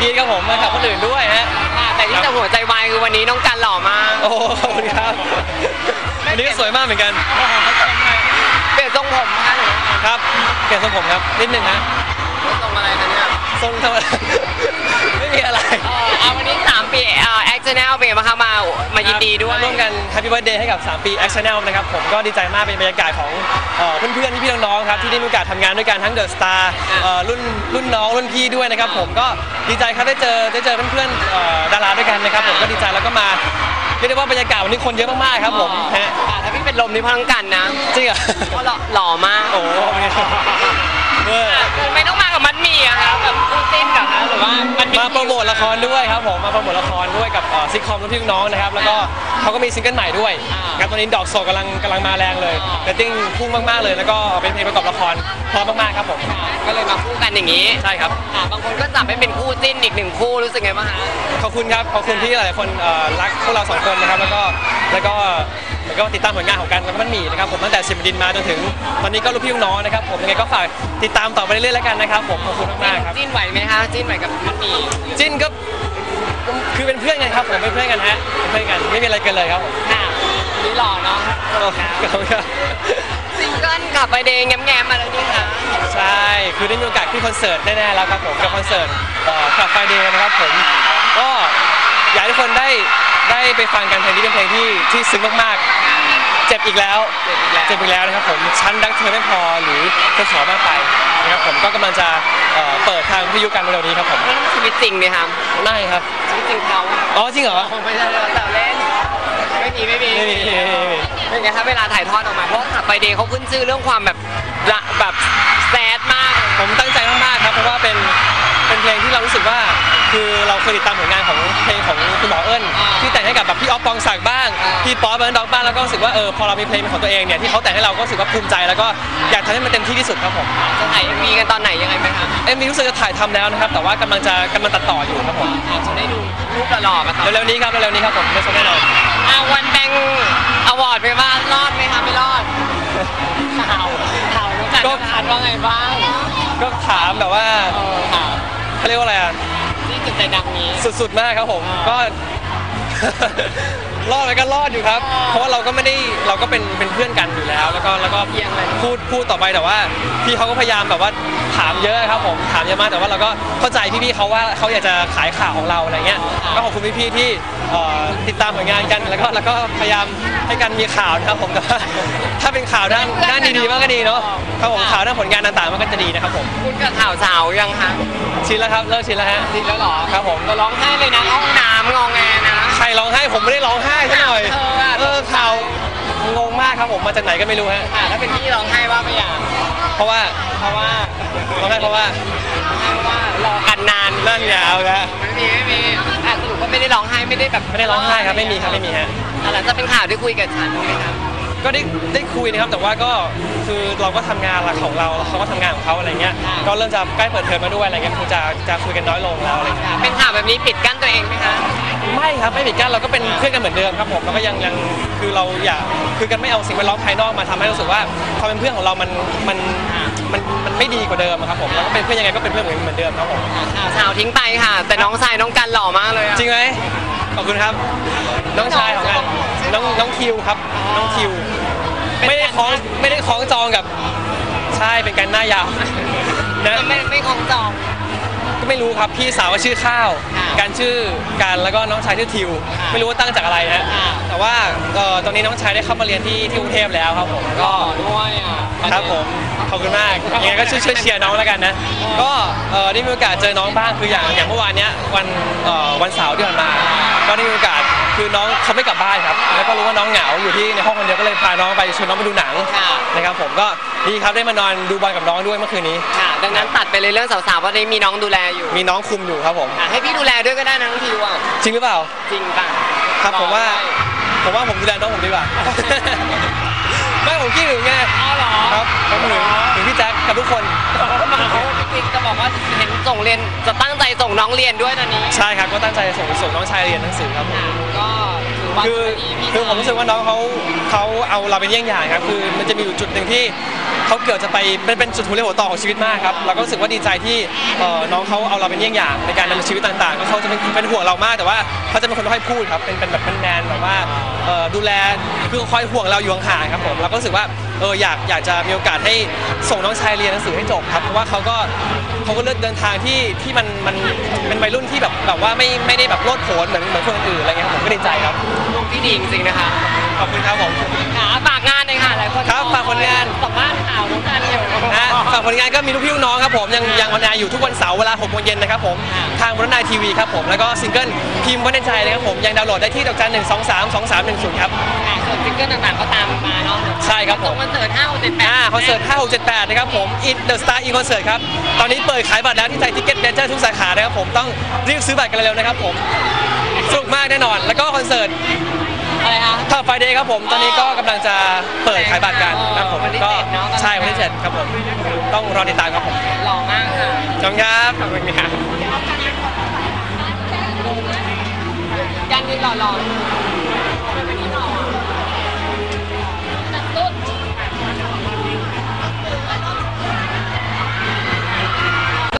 กรีดครับผมมากับคนอื่นด้วยฮะ ค่ะแต่ที่จะหัวใจวายคือวันนี้น้องกันหล่อมากโอ้ขอบคุณครับวันนี้ก็สวยมากเหมือนกันเปลี่ยนทรงผมนะคะหรือว่าครับเปลี่ยนทรงผมครับนิดนึงฮะทรงอะไรคะเนี่ย ทรงธรรมดาไม่มีอะไรเออเอาวันนี้สามปีเอ่อแอคชั่นแนลเป็นไงบ้างคะมามายินดีด้วย มาร่วมกัน Happy Birthday ให้กับ 3 ปี Action Channel นะครับ ผมก็ดีใจมากเป็นบรรยากาศของเอ่อเพื่อนๆพี่ๆน้องๆครับ ที่ได้มีโอกาสทำงานด้วยกันทั้งเดอะสตาร์รุ่นรุ่นน้องรุ่นพี่ด้วยนะครับ ผมก็ดีใจครับได้เจอได้เจอเพื่อนๆเอ่อดาราด้วยกันนะครับ ผมก็ดีใจแล้วก็มาเรียกได้ว่าบรรยากาศวันนี้คนเยอะมากๆครับผมฮะค่ะถ้าพี่เป็นลมนี่เพราะน้องกันนะจริงเหรอ เพราะหล่อหล่อมากโอ้โหเวอร์คือไมาโปรโมทละครด้วยครับผมมาโปรโมทละครด้วยกับซิคคอมรุ่นพี่น้องนะครับแล้วก็ เขาก็มีซิงเกิลใหม่ด้วยครับตอนนี้ดอกโศกกำลังกำลังมาแรงเลยเรตติ้งพุ่งมากๆเลย แล้วก็เป็นเพลงประกอบละครพร้อมมากๆครับผม ก็เลยมาคู่กันอย่างนี้ใช่ครับ ค่ะบางคนก็จับให้เป็นคู่จิ้นอีกหนึ่งคู่รู้สึกไงบ้างคะขอบคุณครับ ขอบคุณที่หลายๆคนเอ่อรักพวกเราสองคนนะครับ แล้วก็แล้วก็แล้วก็ติดตามผลงานของกันแล้วก็มันมีนะครับผมตั้งแต่สิบดินมาจนถึงตอนนี้ก็ลูกพี่ลูกน้องนะครับผมยังไงก็ฝากติดตามต่อไปเรื่อยๆแล้วกันนะครับผมขอบคุณมากๆครับจิ้นไหวไหมคะจิ้นไหวกับมัดหมี่จิ้นก็ คือเป็นเพื่อนกันครับผมเป็นเพื่อนกันฮะเป็นเพื่อนกันไม่มีอะไรเกันเลยครับผมค่ะวันนี่หล่อเนาะขอบคุณครับ ซิงเกิลกับไปเดย์แง้มๆมาแล้วนี่ค่ะใช่ คือได้มีโอกาสขึ้นคอนเสิร์ตแน่ๆแล้วครับผมกับคอนเสิร์ตขับไฟเดย์นะครับผม ก็อยากให้ทุกคนได้ได้ไปฟังกันเพลงนี้เป็นเพลงที่ที่ซึ้งมากๆ เจ็บอีกแล้ว เจ็บอีกแล้วนะครับผม ฉันรักเธอไม่พอหรือเธอขอมากไปนะครับผมก็กำลังจะ เอ่อเปิดทางวิทยุกันเร็วๆนี้ครับผมเรื่องชีวิตจริงไหมคะได้ครับชีวิตจริงเขาอ๋อจริงเหรอคงไม่ใช่แต่เล่น ไม่มีไม่มีไม่มีไม่มีไม่มีเป็นไงคะเวลาถ่ายทอดออกมาเพราะขับไปเดย์เขาขึ้นชื่อเรื่องความแบบละแบบแซดมาก ผมตั้งใจมากๆครับเพราะว่าเป็นเป็นเพลงที่เรารู้สึกว่า คือเราเคยติดตามผลงานของเพลงของคุณหมอเอิญที่แต่งให้กับแบบพี่ออฟปองศักดิ์บ้างพี่ป๊อปเบิร์นด็อกบ้างแล้วก็รู้สึกว่าเออพอเรามีเพลงเป็นของตัวเองเนี่ยที่เขาแต่งให้เราก็รู้สึกว่าภูมิใจแล้วก็อยากทำให้มันเต็มที่ที่สุดครับผมจะถ่ายมีกันตอนไหนยังไงไหมคะเอ็มวีรู้สึกจะถ่ายทำแล้วนะครับแต่ว่ากำลังจะกำลังตัดต่ออยู่ครับผมอาจจะได้ดูรูปหล่อๆกันต่อเร็วๆนี้ครับเร็วๆนี้ครับผมไม่ชมแน่นอนอะวันแบงอวอร์ดไปบ้างรอดไหมคะไม่รอดข่าวข่าวรู้จักก็ผ่านว่าไงบ้างก็ถามแบบว่าเออข่าวเขาเรียกว่าอะไรอะที่จุด ใจดังนี้ สุดๆมากครับผมก็ รอดไปก็รอดอยู่ครับ เพราะว่าเราก็ไม่ได้เราก็เป็นเป็นเพื่อนกันอยู่แล้ว แล้วก็แล้วก็เอียงเลย พูดพูดต่อไปแต่ว่า พี่เขาก็พยายามแบบว่าถามเยอะครับผมถามเยอะมากแต่ว่าเราก็เข้าใจพี่ๆเขาว่าเขาอยากจะขายข่าวของเราอะไรเงี้ยก็ขอบคุณพี่ๆที่ เอ่อติดตามผลงานกันแล้วก็แล้วก็พยายามให้กันมีข่าวนะครับผมแต่ว่าถ้าเป็นข่าวด้านด้านดีๆมากก็ดีเนาะครับผมข่าวด้านผลงานต่างๆมันก็จะดีนะครับผมคุณกับข่าวเช้ายังคะชินแล้วครับเลิกชินแล้วฮะดีแล้วเหรอครับผมก็ร้องไห้เลยนะห้องน้ำงองแงนะใครร้องไห้ผมไม่ได้ร้องไห้ซะหน่อยเอออะเออข่าวงงมากครับผมมาจากไหนก็ไม่รู้ฮะอะถ้าเป็นพี่ร้องไห้ว่าไม่อยากเพราะว่าเพราะว่าร้องไห้เพราะว่าเพราะว่ารอกันนานนั่นไงเอาละไม่มีไม่มีอะสรุปว่า ไม่ได้ร้องไห้ไม่ได้แบบไม่ได้ร้องไห้ครับไม่มีครับไม่มีฮะอะไรจะเป็นข่าวที่คุยกับฉันไหมครับก็ได้ได้คุยนะครับแต่ว่าก็คือเราก็ทำงานหลักของเราแล้วเขาก็ทำงานของเขาอะไรเงี้ยค่ะก็เริ่มจะใกล้เปิดเทอมมาด้วยอะไรเงี้ยคงจะจะคุยกันน้อยลงแล้วอะไรเงี้ยเป็นข่าวแบบนี้ปิดกั้นตัวเองไหมคะไม่ครับไม่ปิดกั้นเราก็เป็นเพื่อนกันเหมือนเดิมครับผมแล้วก็ยังยังคือเราอยากคือกันไม่เอาสิ่งแวดล้อมภายนอกมาทำให้รู้สึกว่าความเป็นเพื่อนของเรามันมัน มันมันไม่ดีกว่าเดิมอะครับผมแล้วก็เป็นเพื่อนยังไงก็เป็นเพื่อนเหมือนเหมือนเดิมครับผมข่าวเช้าทิ้งไปค่ะ แต่น้องชายน้องกันหล่อมากเลยอะ จริงไหมขอบคุณครับ น้องชายของกันน้องน้องคิวครับ น้องคิวไม่ได้คล้องไม่ได้คล้องจองกับใช่เป็นกันหน้ายาวนะ ไม่ไม่คล้องจอง ก็ไม่รู้ครับพี่สาวว่าชื่อข้าวค่ะการชื่อการแล้วก็น้องชายชื่อทิวค่ะไม่รู้ว่าตั้งจากอะไรนะค่ะแต่ว่าเอ่อตอนนี้น้องชายได้เข้ามาเรียนที่ที่กรุงเทพแล้วครับผมหล่ก็อด้วยอะ ครับผมขอบคุณมากยังไงก็ช่วยช่วยเชียร์น้องแล้วกันนะ ก็เอ่อได้มีโอกาสเจอน้องบ้างคืออย่างอย่างเมื่อวานเนี้ยวันเอ่อวันเสาร์ที่ผ่านมา ก็ได้มีโอกาสคือน้องเขาไม่กลับบ้านครับ แล้วก็รู้ว่าน้องเหงาอยู่ที่ในห้องคนเดียวก็เลยพาน้องไปชวนน้องไปดูหนังค่ะ นะครับผมก็ดีครับได้มานอนดูบอลกับน้องด้วยเมื่อคืนนี้ ค่ะ ดังนั้นตัดไปเลยเรื่องสาวๆเพราะได้มีน้องดูแลอยู่มีน้องคุมอยู่ครับผมค่ะให้พี่ดูแลด้วยก็ได้นะน้องทิวอะจริงหรือเปล่า จริงป่ะครับผมว่า ผมว่าผมดูแลน้องผมดีกว่า ไม่ผมคิดถึงไง อ๋อเหรอครับผมถึงถึงพี่แจ็คกับทุกคนเขา จริงๆจะบอกว่าเห็นส่งเรียนจะตั้งใจส่งน้องเรียนด้วยตอนนี้ใช่ครับก็ตั้งใจส่งส่งน้องชายเรียนหนังสือครับผมค่ะก็ถือว่าคือดีพี่คือผมรู้สึกว่าน้องเขาเขาเอาเราเป็นเยี่ยงอย่างครับคือมันจะมีอยู่จุดหนึ่งที่เขาเกือบจะไปเป็นเป็นจุดหัวเรี่ยวหัวต่อของชีวิตมากครับเราก็รู้สึกว่าดีใจที่เอ่อน้องเขาเอาเราเป็นเยี่ยงอย่างในการดำเนินชีวิตต่างๆก็เขาจะเป็นเป็นห่วงเรามากแต่ว่าเขาจะเป็นคนไม่ค่อยพูดครับเป็นเป็นแบบแมนๆแบบว่าเอ่อดูแลคือคอยห่วงเราอยู่ห่างๆครับผมเราก็รู้สึกว่า เอออยากอยากจะมีโอกาสให้ส่งน้องชายเรียนหนังสือให้จบครับเพราะว่าเขาก็เขาก็เลือกเดินทางที่ที่มันมันเป็นวัยรุ่นที่แบบแบบว่าไม่ไม่ได้แบบโลดโผนเหมือนเหมือนคนอื่นๆอะไรเงี้ยครับผมก็ดีใจครับลูกพี่ดีจริงๆนะคะขอบคุณครับผม ค่ะฝากงานเลยค่ะหลายคนครับฝากผลงาน สัมภาษณ์ข่าวน้องกันอยู่นะฝากผลงานก็มีลูกพี่ลูกน้องครับผมยังยังออนแอร์อยู่ทุกวันเสาร์เวลา6โมงเย็นนะครับผมทางบรนายทีวีครับผมแล้วก็ซิงเกิลพิมพ์วันในใจนะครับผมยังดาวน์โหลดได้ที่ดอกจันหนึ่งสองสามสองสามหนึ่งศูนย์ครับค่ะส่วนซิงเกิลต่างๆก็ตามมาเนาะใช่ครับผมคอนเสิร์ต5 6 7 8อ่าคอนเสิร์ต5 6 7 8นะครับผม It The Star In Concert ครับตอนนี้เปิดขายบัตรแล้วที่ไทยทิกเก็ตเมเจอร์ทุกสาขานะครับผมต้องรีบซื้อบัตรกันเร็วๆนะครับผมสนุกมากแน่นอนแล้วก็คอนเสิร์ต อะไรคะท็อปไฟเดย์ครับผมตอนนี้ก็กำลังจะเปิดขายบัตรกันครับผมวันที่ก็เจ็ดเนอะ ใช่วันที่เจ็ดครับผมต้องรอติดตามครับผมหล่อมากค่ะจงครับขอบคุณครับ ยันนี่หล่อๆ